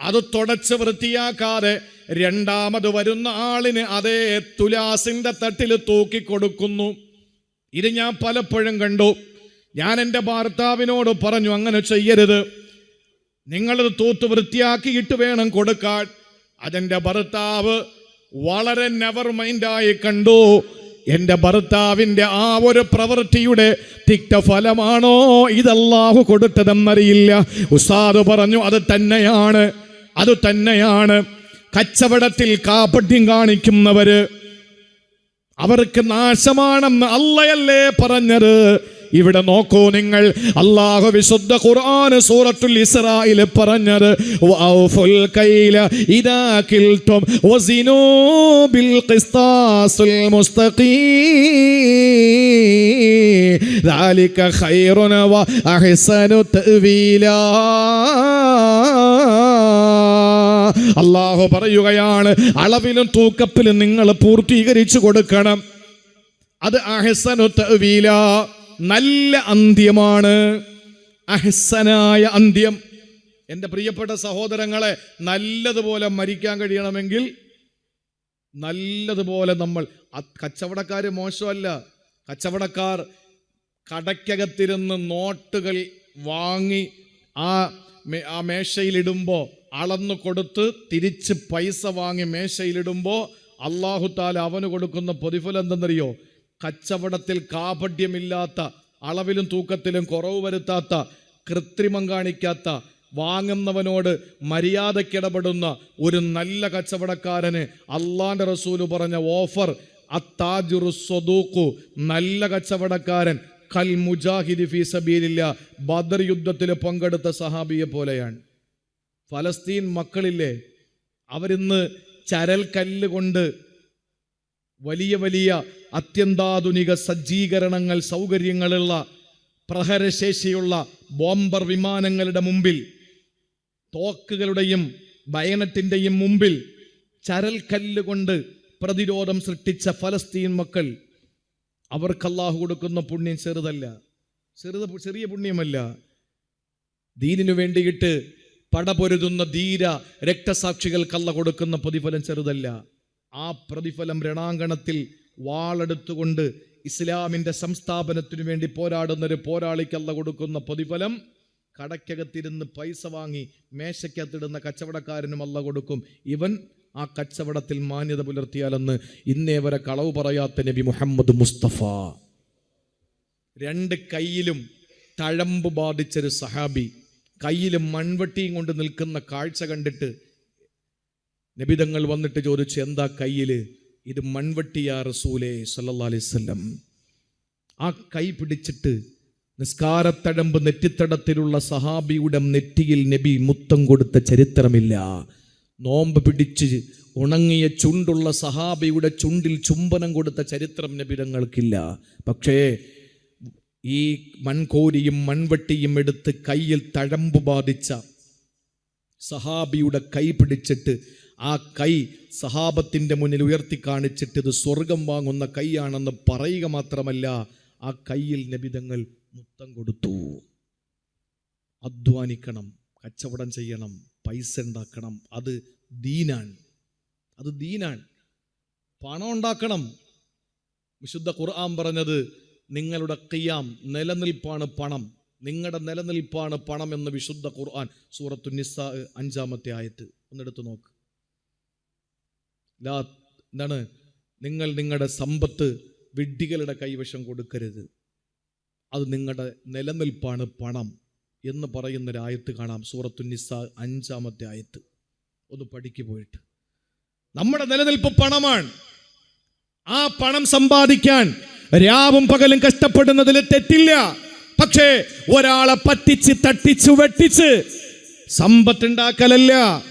അത് തുടച്ച് വൃത്തിയാക്കാതെ രണ്ടാമത് വരുന്ന ആളിന് അതേ തുലാസിന്റെ തട്ടിൽ തൂക്കിക്കൊടുക്കുന്നു. ഇത് ഞാൻ പലപ്പോഴും കണ്ടു. ഞാൻ എന്റെ ഭർത്താവിനോട് പറഞ്ഞു അങ്ങനെ ചെയ്യരുത്. നിങ്ങളത് തൂത്ത് വൃത്തിയാക്കിയിട്ട് വേണം കൊടുക്കാൻ. അതെന്റെ ഭർത്താവ് വളരെ നെവർ മൈൻഡായി കണ്ടു. എന്റെ ഭർത്താവിന്റെ ആ ഒരു പ്രവൃത്തിയുടെ തിക്ത ഫലമാണോ ഇതല്ലാഹു കൊടുത്തതെന്നറിയില്ല. ഉസാദ് പറഞ്ഞു അത് തന്നെയാണ് അത് തന്നെയാണ്. കച്ചവടത്തിൽ കാപട്യം കാണിക്കുന്നവര് അവർക്ക് നാശമാണെന്ന് അല്ലയല്ലേ പറഞ്ഞത്? ഇവിടെ നോക്കൂ നിങ്ങൾ അള്ളാഹു വിശുദ്ധ ഖുർആൻ സൂറത്തുൽ ഇസ്രായിൽ പറഞ്ഞത് വഔഫുൽ കൈല ഇദാ കിൽതും വസിനൂ ബിൽ ഖിസ്താസുൽ മുസ്തഖീം ذلك خير وأحسن تأويلا അള്ളാഹു പറയുകയാണ് അളവിലും തൂക്കത്തിലും നിങ്ങൾ പൂർത്തീകരിച്ചു കൊടുക്കണം അത് അഹസനു തഅ്വീല നല്ല അന്ത്യമാണ്. അഹസനായ അന്ത്യം. എന്റെ പ്രിയപ്പെട്ട സഹോദരങ്ങളെ നല്ലതുപോലെ മരിക്കാൻ കഴിയണമെങ്കിൽ നല്ലതുപോലെ നമ്മൾ കച്ചവടക്കാർ മോശമല്ല. കച്ചവടക്കാർ കടയ്ക്കകത്തിരുന്ന് നോട്ടുകൾ വാങ്ങി ആ ആ മേശയിലിടുമ്പോൾ അളന്നു കൊടുത്ത് തിരിച്ച് പൈസ വാങ്ങി മേശയിലിടുമ്പോൾ അള്ളാഹുത്താൽ അവന് കൊടുക്കുന്ന പ്രതിഫലം എന്തെന്നറിയോ? കച്ചവടത്തിൽ കാപഢ്യമില്ലാത്ത അളവിലും തൂക്കത്തിലും കുറവ് വരുത്താത്ത കൃത്രിമം കാണിക്കാത്ത വാങ്ങുന്നവനോട് മര്യാദക്കിടപെടുന്ന ഒരു നല്ല കച്ചവടക്കാരന് അള്ളാന്റെ റസൂൽ പറഞ്ഞ ഓഫർ അത്താജുറു സ്വദൂഖു നല്ല കച്ചവടക്കാരൻ കൽ മുജാഹിദി ഫി സബീലില്ല ബദർ യുദ്ധത്തിൽ പങ്കെടുത്ത സഹാബിയെ പോലെയാണ്. ഫലസ്തീൻ മക്കളില്ലേ അവരിന്ന് ചരൽ കല്ല് കൊണ്ട് വലിയ വലിയ അത്യന്താധുനിക സജ്ജീകരണങ്ങൾ സൗകര്യങ്ങളുള്ള പ്രഹരശേഷിയുള്ള ബോംബർ വിമാനങ്ങളുടെ മുമ്പിൽ തോക്കുകളുടെയും ബയനറ്റിന്റെയും മുമ്പിൽ ചരൽക്കല്ല് കൊണ്ട് പ്രതിരോധം സൃഷ്ടിച്ച ഫലസ്തീൻ മക്കൾ അവർക്ക് കൊടുക്കുന്ന പുണ്യം ചെറുതല്ല. ചെറുത ചെറിയ പുണ്യമല്ല. ദീനിനു വേണ്ടിയിട്ട് പടപൊരുതുന്ന ധീര രക്തസാക്ഷികൾക്കല്ല കൊടുക്കുന്ന പ്രതിഫലം ചെറുതല്ല. ആ പ്രതിഫലം രണാങ്കണത്തിൽ വാളെടുത്തുകൊണ്ട് ഇസ്ലാമിന്റെ സംസ്ഥാപനത്തിനു വേണ്ടി പോരാടുന്ന ഒരു പോരാളിക്കല്ല കൊടുക്കുന്ന പ്രതിഫലം കടയ്ക്കകത്തിരുന്ന് പൈസ വാങ്ങി മേശയ്ക്കകത്തിടുന്ന കച്ചവടക്കാരനും അല്ല കൊടുക്കും. ഇവൻ ആ കച്ചവടത്തിൽ മാന്യത പുലർത്തിയാലെന്ന് ഇന്നേ വരെ കളവ് പറയാത്ത നബി മുഹമ്മദ് മുസ്തഫ. രണ്ട് കയ്യിലും തഴമ്പ് ബാധിച്ചൊരു സഹാബി കയ്യിലും മൺവെട്ടിയും കൊണ്ട് നിൽക്കുന്ന കാഴ്ച കണ്ടിട്ട് നബിതങ്ങൾ വന്നിട്ട് ചോദിച്ചു എന്താ കയ്യിൽ? ഇത് മൺവെട്ടിയാ റസൂലേ സല്ലാ അലൈഹി വസല്ലം. ആ കൈ പിടിച്ചിട്ട് നിസ്കാരത്തഴമ്പ് നെറ്റിത്തടത്തിലുള്ള സഹാബിയുടെ നെറ്റിയിൽ നബി മുത്തം കൊടുത്ത ചരിത്രമില്ല. നോമ്പ് പിടിച്ച് ഉണങ്ങിയ ചുണ്ടുള്ള സഹാബിയുടെ ചുണ്ടിൽ ചുംബനം കൊടുത്ത ചരിത്രം നബിതങ്ങൾക്കില്ല. പക്ഷേ ഈ മൺകോരിയും മൺവെട്ടിയും എടുത്ത് കയ്യിൽ തഴമ്പ് ബാധിച്ച സഹാബിയുടെ കൈ പിടിച്ചിട്ട് ആ കൈ സഹാബത്തിന്റെ മുന്നിൽ ഉയർത്തി കാണിച്ചിട്ട് ഇത് സ്വർഗം വാങ്ങുന്ന കൈയാണെന്ന് പറയുക മാത്രമല്ല ആ കയ്യിൽ നബിതങ്ങൾ മുത്തം കൊടുത്തു. അധ്വാനിക്കണം കച്ചവടം ചെയ്യണം പൈസ ഉണ്ടാക്കണം. അത് ദീനാൻ അത് ദീനാൻ പണം ഉണ്ടാക്കണം. വിശുദ്ധ ഖുർആൻ പറഞ്ഞത് നിങ്ങളുടെ ഖിയാം നിലനിൽപ്പാണ് പണം. നിങ്ങളുടെ നിലനിൽപ്പാണ് പണം എന്ന് വിശുദ്ധ ഖുർആൻ സൂറത്തു നിസ അഞ്ചാമത്തെ ആയത്ത്. ഒന്നെടുത്ത് നോക്ക്. എന്താണ്? നിങ്ങൾ നിങ്ങളുടെ സമ്പത്ത് വിഡ്ഢികളുടെ കൈവശം കൊടുക്കരുത്. അത് നിങ്ങളുടെ നിലനിൽപ്പാണ് പണം എന്ന് പറയുന്നൊരായത്ത് കാണാം. സൂറത്തു അഞ്ചാമത്തെ ആയത്ത്. ഒന്ന് പഠിക്ക് പോയിട്ട്. നമ്മുടെ നിലനിൽപ്പ് പണമാണ്. ആ പണം സമ്പാദിക്കാൻ രാവും പകലും കഷ്ടപ്പെടുന്നതിൽ തെറ്റില്ല. പക്ഷേ ഒരാളെ പറ്റിച്ച് തട്ടിച്ച് വെട്ടിച്ച് സമ്പത്തുണ്ടാക്കലല്ല.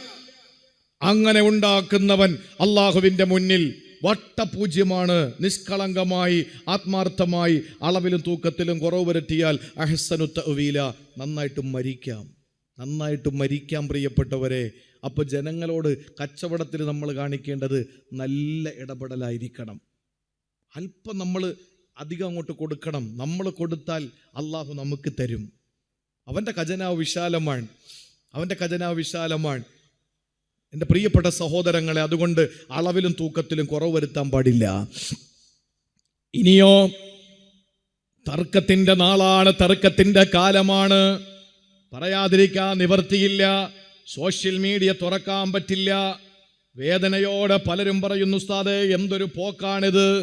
അങ്ങനെ ഉണ്ടാക്കുന്നവൻ അള്ളാഹുവിന്റെ മുന്നിൽ വട്ടപൂജ്യമാണ് നിഷ്കളങ്കമായി ആത്മാർത്ഥമായി അളവിലും തൂക്കത്തിലും കുറവ് വരുത്തിയാൽ അഹസനുത്ത തവീല നന്നായിട്ട് മരിക്കാം. നന്നായിട്ട് മരിക്കാം പ്രിയപ്പെട്ടവരെ. അപ്പോൾ ജനങ്ങളോട് കച്ചവടത്തിൽ നമ്മൾ കാണിക്കേണ്ടത് നല്ല ഇടപെടലായിരിക്കണം. അല്പം നമ്മൾ അധികം അങ്ങോട്ട് കൊടുക്കണം. നമ്മൾ കൊടുത്താൽ അള്ളാഹു നമുക്ക് തരും. അവന്റെ ഖജനാവ് വിശാലമാണ്. അവന്റെ ഖജനാവ് വിശാലമാണ്. എന്റെ പ്രിയപ്പെട്ട സഹോദരങ്ങളെ അതുകൊണ്ട് അളവിലും തൂക്കത്തിലും കുറവ് വരുത്താൻ പാടില്ല. ഇനിയോ തർക്കത്തിന്റെ നാളാണ് തർക്കത്തിന്റെ കാലമാണ്. പറയാതിരിക്കാൻ നിവർത്തിയില്ല. സോഷ്യൽ മീഡിയ തുറക്കാൻ പറ്റില്ല. വേദനയോടെ പലരും പറയുന്നു ഉസ്താദേ എന്തൊരു പോക്കാണിത്?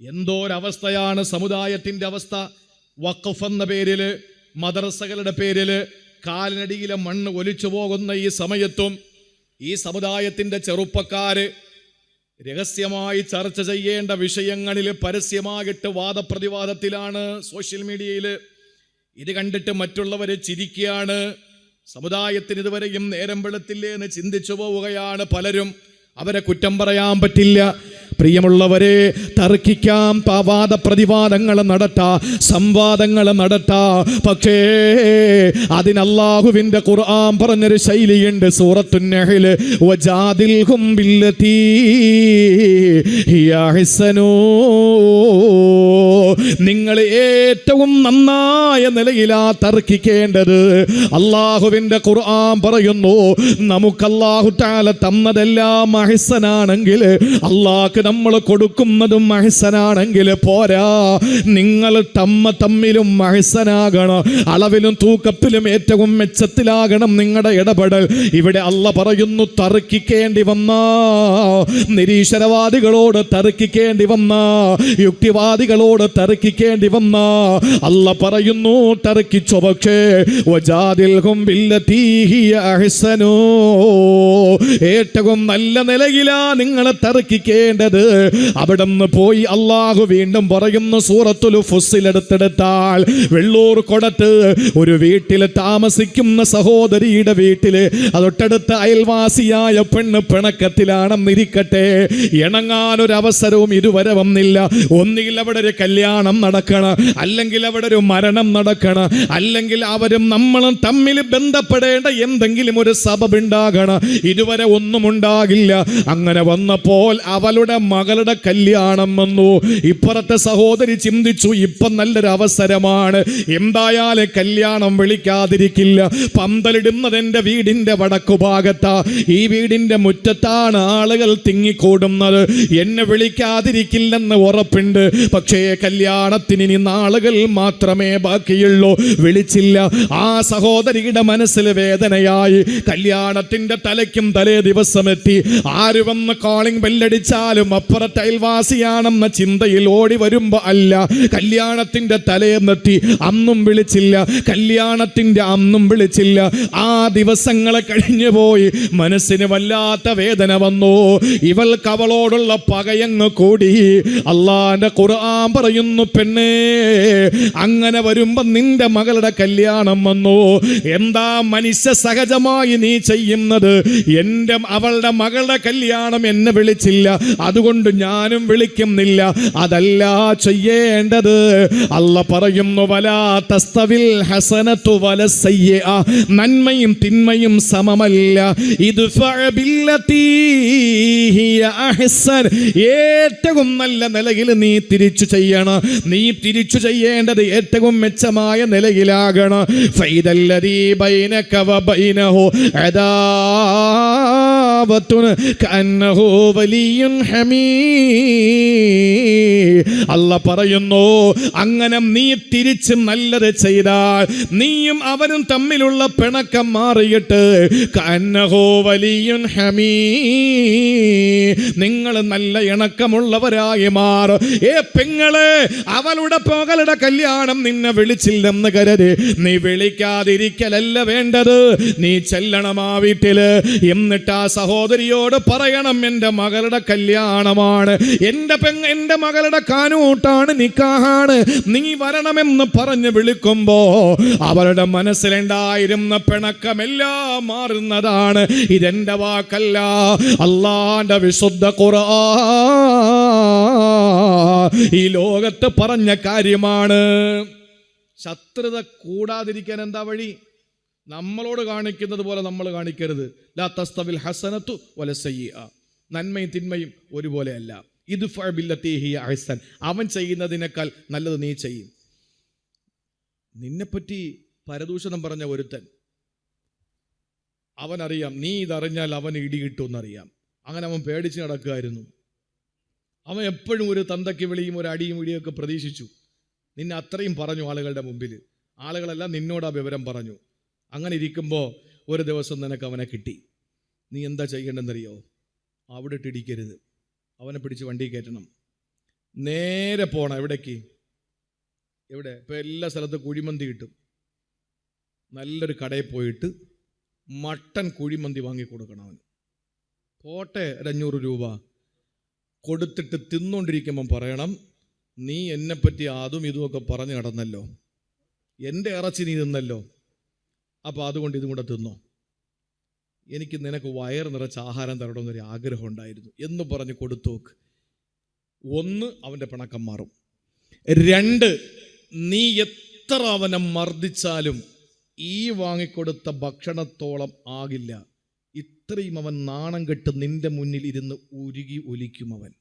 എന്തോരവസ്ഥയാണ് സമുദായത്തിന്റെ അവസ്ഥ? വഖഫ് എന്ന പേരിൽ മദ്രസകളുടെ പേരിൽ കാലിനടിയിലെ മണ്ണ് ഒലിച്ചു പോകുന്ന ഈ സമയത്തും ഈ സമുദായത്തിന്റെ ചെറുപ്പക്കാര് രഹസ്യമായി ചർച്ച ചെയ്യേണ്ട വിഷയങ്ങളിൽ പരസ്യമായിട്ട് വാദപ്രതിവാദത്തിലാണ് സോഷ്യൽ മീഡിയയിൽ. ഇത് കണ്ടിട്ട് മറ്റുള്ളവരെ ചിരിക്കുകയാണ്. സമുദായത്തിന് ഇതുവരെയും നേരം വെളുത്തില്ലേ എന്ന് ചിന്തിച്ചു പോവുകയാണ് പലരും. അവരെ കുറ്റം പറയാൻ പറ്റില്ല. പ്രിയമുള്ളവരെ തർക്കിക്കാം വാദ പ്രതിവാദങ്ങൾ നടത്ത സംവാദങ്ങൾ നടത്ത. പക്ഷേ അതിനല്ലാഹുവിന്റെ ഖുർആൻ പറഞ്ഞൊരു ശൈലിയുണ്ട് സൂറത്തുന്നഹിൽ. നിങ്ങൾ ഏറ്റവും നന്നായ നിലയിലാ തർക്കിക്കേണ്ടത്. അള്ളാഹുവിന്റെ ഖുർആൻ പറയുന്നു നമുക്കല്ലാഹു അള്ളാഹു താല തന്നതെല്ലാം അഹിസനാണെങ്കിൽ അള്ളാഹ്ക്ക് നമ്മൾ കൊടുക്കുന്നതും മഹസനാണെങ്കിൽ പോരാ. നിങ്ങൾ തമ്മ തമ്മിലും മഹസനാകണം. അളവിലും തൂക്കത്തിലും ഏറ്റവും മെച്ചത്തിലാകണം നിങ്ങളുടെ ഇടപെടൽ. ഇവിടെ അല്ല പറയുന്നു തർക്കിക്കേണ്ടി വന്ന. നിരീശ്വരവാദികളോട് തർക്കിക്കേണ്ടി വന്ന. യുക്തിവാദികളോട് തർക്കിക്കേണ്ടി വന്ന. അല്ല പറയുന്നു തർക്കിച്ചു പക്ഷേ ഏറ്റവും നല്ല നിലയിലാ നിങ്ങൾ തർക്കിക്കേണ്ടത്. ചെയ്യേണ്ടത് അവിടെ നിന്ന് പോയി അള്ളാഹു വീണ്ടും പറയുന്ന സൂറത്തുൽ ഫുസിലെടുത്തെടുത്താൽ വെള്ളൂർ കൊടത്ത് ഒരു വീട്ടിൽ താമസിക്കുന്ന സഹോദരിയുടെ വീട്ടിൽ അതൊട്ടടുത്ത അയൽവാസിയായ പെണ്ണ് പിണക്കത്തിലാണെന്നിരിക്കട്ടെ. അവസരവും ഇതുവരെ വന്നില്ല. ഒന്നുകിൽ അവിടെ ഒരു കല്യാണം നടക്കണം അല്ലെങ്കിൽ അവിടെ ഒരു മരണം നടക്കണം അല്ലെങ്കിൽ അവരും നമ്മളും തമ്മിൽ ബന്ധപ്പെടേണ്ട എന്തെങ്കിലും ഒരു സബബ് ഉണ്ടാകണം. ഇതുവരെ ഒന്നും ഉണ്ടാകില്ല. അങ്ങനെ വന്നപ്പോൾ അവളുടെ മകളുടെ കല്യാണം വന്നു. ഇപ്പുറത്തെ സഹോദരി ചിന്തിച്ചു ഇപ്പം നല്ലൊരു അവസരമാണ് എന്തായാലും കല്യാണം വിളിക്കാതിരിക്കില്ല. പന്തലിടുന്നത് എന്റെ വീടിന്റെ വടക്കു ഭാഗത്താ ഈ വീടിന്റെ മുറ്റത്താണ് ആളുകൾ തിങ്ങിക്കൂടുന്നത്. എന്നെ വിളിക്കാതിരിക്കില്ലെന്ന് ഉറപ്പുണ്ട്. പക്ഷേ കല്യാണത്തിന് ഇനി നാളുകൾ മാത്രമേ ബാക്കിയുള്ളൂ. വിളിച്ചില്ല. ആ സഹോദരിയുടെ മനസ്സിൽ വേദനയായി. കല്യാണത്തിന്റെ തലയ്ക്കും തലേ ദിവസം എത്തി ആര് വന്ന് കോളിംഗ് ബെല്ലടിച്ചാലും അപ്പുറത്തെ അയൽവാസിയാണെന്ന ചിന്തയിൽ ഓടി വരുമ്പോ അല്ല കല്യാണത്തിന്റെ തലയെന്നെത്തി അന്നും വിളിച്ചില്ല കല്യാണത്തിന്റെ അന്നും വിളിച്ചില്ല. ആ ദിവസങ്ങളെ കഴിഞ്ഞു പോയി മനസ്സിന് വല്ലാത്ത വേദന വന്നു. ഇവൾക്ക് അവളോടുള്ള പകയങ്ങ് കൂടി. അള്ളാന്റെ ഖുർആൻ പറയുന്നു പെണ്ണേ അങ്ങനെ വരുമ്പോ നിന്റെ മകളുടെ കല്യാണം വന്നു. എന്താ മനുഷ്യ സഹജമായി നീ ചെയ്യുന്നത്? എന്റെ അവളുടെ മകളുടെ കല്യാണം എന്നെ വിളിച്ചില്ല. അതുകൊണ്ട് ഞാനും വിളിക്കുന്നില്ല? അതല്ല ചെയ്യേണ്ടത്. അല്ല പറയുന്നു. നന്മയും തിന്മയും സമമല്ല. ഇത് ഏറ്റവും നല്ല നിലയിൽ നീ തിരിച്ചു ചെയ്യണം. നീ തിരിച്ചു ചെയ്യേണ്ടത് ഏറ്റവും മെച്ചമായ നിലയിലാകണം. ഫൈദല്ലദീ ബൈനക വബൈനഹു ഹമീ അല്ല പറയുന്നു അങ്ങനെ നീ തിരിച്ച് നല്ലത് ചെയ്താൽ നീയും അവനും തമ്മിലുള്ള പിണക്കം മാറിയിട്ട് ഹമീ നിങ്ങൾ നല്ല ഇണക്കമുള്ളവരായി മാറും ഏ പെങ്ങൾ അവളുടെ പകലുടെ കല്യാണം നിന്നെ വിളിച്ചില്ലെന്ന് കരുതി. നീ വിളിക്കാതിരിക്കലല്ല വേണ്ടത്. നീ ചെല്ലണം ആ വീട്ടിൽ. എന്നിട്ട് ആ സഹോദരിയോട് പറയണം എന്റെ മകളുടെ കല്യാണമാണ് എന്റെ പെങ് എന്റെ മകളുടെ കാനൂട്ടാണ് നിക്കാഹാണ് നീ വരണമെന്ന് പറഞ്ഞ് വിളിക്കുമ്പോ അവരുടെ മനസ്സിലുണ്ടായിരുന്ന പിണക്കമെല്ലാം മാറുന്നതാണ്. ഇതെന്റെ വാക്കല്ല അള്ളാന്റെ വിശുദ്ധ ഖുർആൻ ഈ ലോകത്ത് പറഞ്ഞ കാര്യമാണ്. ശത്രുത കൂടാതിരിക്കാൻ എന്താ വഴി? നമ്മളോട് കാണിക്കുന്നത് പോലെ നമ്മൾ കാണിക്കരുത്. ലാ തസ്തവിൽ ഹസനത്തു വല സയ്യിഅ. നന്മയും തിന്മയും ഒരുപോലെയല്ല. ഇത് അഹ്സൻ അവൻ ചെയ്യുന്നതിനേക്കാൾ നല്ലത് നീ ചെയ്യും. നിന്നെപ്പറ്റി പരദൂഷണം പറഞ്ഞ ഒരുത്തൻ. അവനറിയാം നീ ഇതറിഞ്ഞാൽ അവൻ ഇടി കിട്ടുമെന്നറിയാം അങ്ങനെ അവൻ പേടിച്ച് നടക്കുമായിരുന്നു അവൻ എപ്പോഴും ഒരു തന്തയ്ക്ക് വിളിയും ഒരു അടിയും ഇടിയൊക്കെ പ്രതീക്ഷിച്ചു. നിന്നെ അത്രയും പറഞ്ഞു ആളുകളുടെ മുമ്പിൽ. ആളുകളെല്ലാം നിന്നോട് ആ വിവരം പറഞ്ഞു. അങ്ങനെ ഇരിക്കുമ്പോൾ ഒരു ദിവസം നിനക്ക് അവനെ കിട്ടി. നീ എന്താ ചെയ്യേണ്ടെന്നറിയോ അവിടെ ഇട്ടിടിക്കരുത് അവനെ പിടിച്ച് വണ്ടി കയറ്റണം. നേരെ പോണം. എവിടേക്ക്? എവിടെ? ഇപ്പം എല്ലാ സ്ഥലത്തും കുഴിമന്തി കിട്ടും. നല്ലൊരു കടയിൽ പോയിട്ട് മട്ടൻ കുഴിമന്തി വാങ്ങി കൊടുക്കണം അവന്. പോട്ടെ ഒരഞ്ഞൂറ് രൂപ. കൊടുത്തിട്ട് തിന്നുകൊണ്ടിരിക്കുമ്പം പറയണം നീ എന്നെപ്പറ്റി അതും ഇതുമൊക്കെ പറഞ്ഞു നടന്നല്ലോ. എന്റെ ഇറച്ചി നീ തിന്നല്ലോ. അപ്പോൾ അതുകൊണ്ട് ഇതും കൂടെ തിന്നോ? എനിക്ക് നിനക്ക് വയർ നിറച്ച് ആഹാരം തരണമെന്നൊരു ആഗ്രഹം ഉണ്ടായിരുന്നു. എന്ന് പറഞ്ഞ് കൊടുത്തോക്ക്. ഒന്ന് അവന്റെ പിണക്കം മാറും. രണ്ട് നീ എത്ര അവനെ മർദ്ദിച്ചാലും ഈ വാങ്ങിക്കൊടുത്ത ഭക്ഷണത്തോളം ആകില്ല. ഇത്രയും അവൻ നാണം കെട്ട് നിന്റെ മുന്നിൽ ഇരുന്ന് ഉരുകി ഒലിക്കും അവൻ.